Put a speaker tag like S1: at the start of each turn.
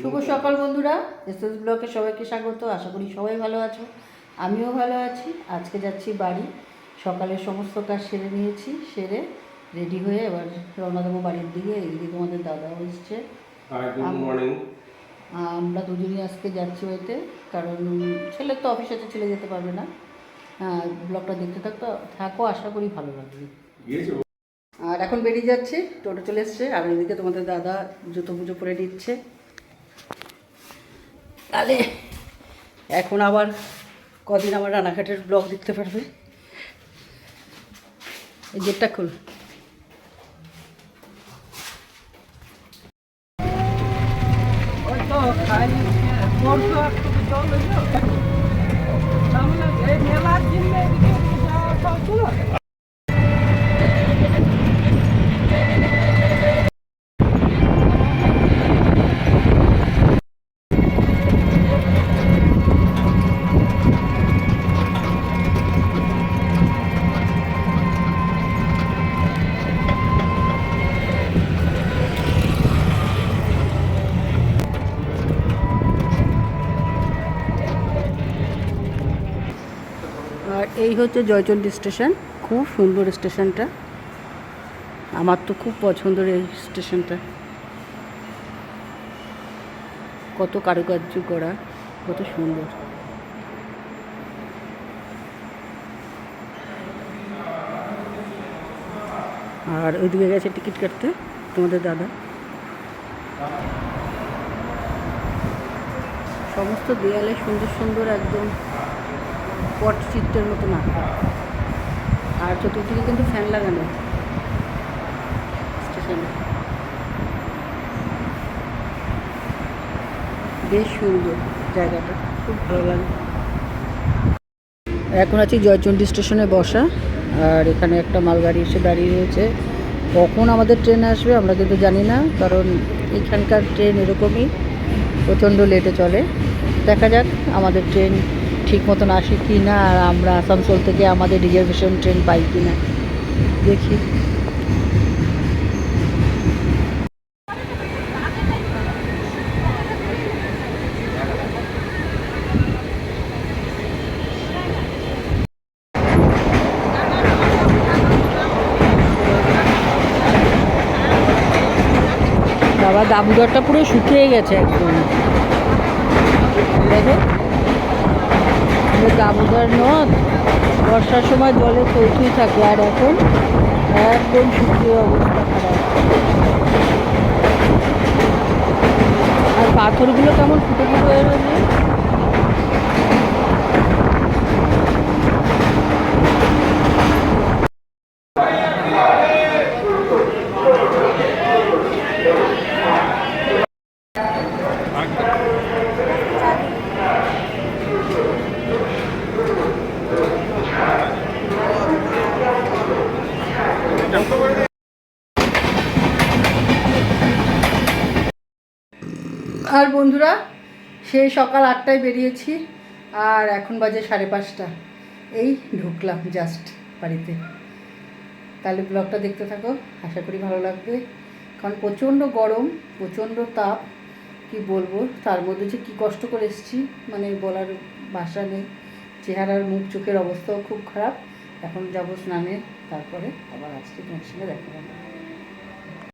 S1: শুভ সকাল বন্ধুরা S S ব্লকে সবাইকে স্বাগত আশা করি সবাই ভালো আছো আমিও ভালো আছি আজকে যাচ্ছি বাড়ি সকালের সমস্ত কাজ সেরে নিয়েছি সেরে রেডি হয়ে এবার রওনা দেবো বাড়ির দিকে এইদিকে তোমাদের দাদা এসছে। আমরা দুজনই আজকে যাচ্ছি হইতে কারণ ছেলের তো অফিস আছে ছেলে যেতে পারবে না। ব্লগটা দেখতে থাকতো থাকো আশা করি ভালো লাগবে। আর এখন বেরিয়ে যাচ্ছে টোটো চলে এসছে আর এদিকে তোমাদের দাদা জুতো পুজো করে নিচ্ছে। তাহলে এখন আবার কদিন আমার রানাঘাটের ব্লগ দেখতে পারবে। এই গেটটা খুল।
S2: ওই তো খাই
S1: এই হচ্ছে জয়চণ্ডী স্টেশন। খুব সুন্দর স্টেশনটা। আমার তো খুব পছন্দের এই স্টেশনটা। কত কারুকার্য করা, কত সুন্দর। আর ওইদিকে গেছে টিকিট কাটতে তোমাদের দাদা। সমস্ত দেয়ালে সুন্দর সুন্দর একদম পটচিত্রের মতন আঁকা আর চতুর্দিকে কিন্তু ফ্যান লাগানো। স্টেশনে। বেশ সুন্দর জায়গাটা, খুব ভালো লাগে। এখন আছি জয়চণ্ডী স্টেশনে বসা, আর এখানে একটা মালগাড়ি এসে দাঁড়িয়ে রয়েছে। কখন আমাদের ট্রেন আসবে আমরা কিন্তু জানি না, কারণ এখানকার ট্রেন এরকমই প্রচণ্ড লেটে চলে। দেখা যাক আমাদের ট্রেন ঠিক মতন আসে কি না, আর আমরা আসানসোল থেকে আমাদের রিজার্ভেশন ট্রেন পাই কি না, দেখি। বাবা, দামোদরটা পুরো শুকিয়ে গেছে একদম। দেখো। আমাদের দামোদর নদ। বর্ষার সময় জলে চৌথুই থাকে, আর এখন একদম শুকিয়ে অবস্থা খারাপ। আর পাথরগুলো কেমন ফুটে ফুটে হয়ে রয়েছে আর বন্ধুরা, সেই সকাল আটটায় বেরিয়েছি আর এখন বাজে সাড়ে পাঁচটা। এই ঢুকলাম জাস্ট বাড়িতে। তাহলে ব্লগটা দেখতে থাকো, আশা করি ভালো লাগবে। কারণ প্রচণ্ড গরম, প্রচণ্ড তাপ, কি বলব? তার মধ্যে যে কী কষ্ট করে এসেছি মানে বলার ভাষা নেই। চেহারার মুখ, চোখের অবস্থাও খুব খারাপ। এখন যাব স্নানে, তারপরে আবার আজকে তোমার সঙ্গে দেখা হবে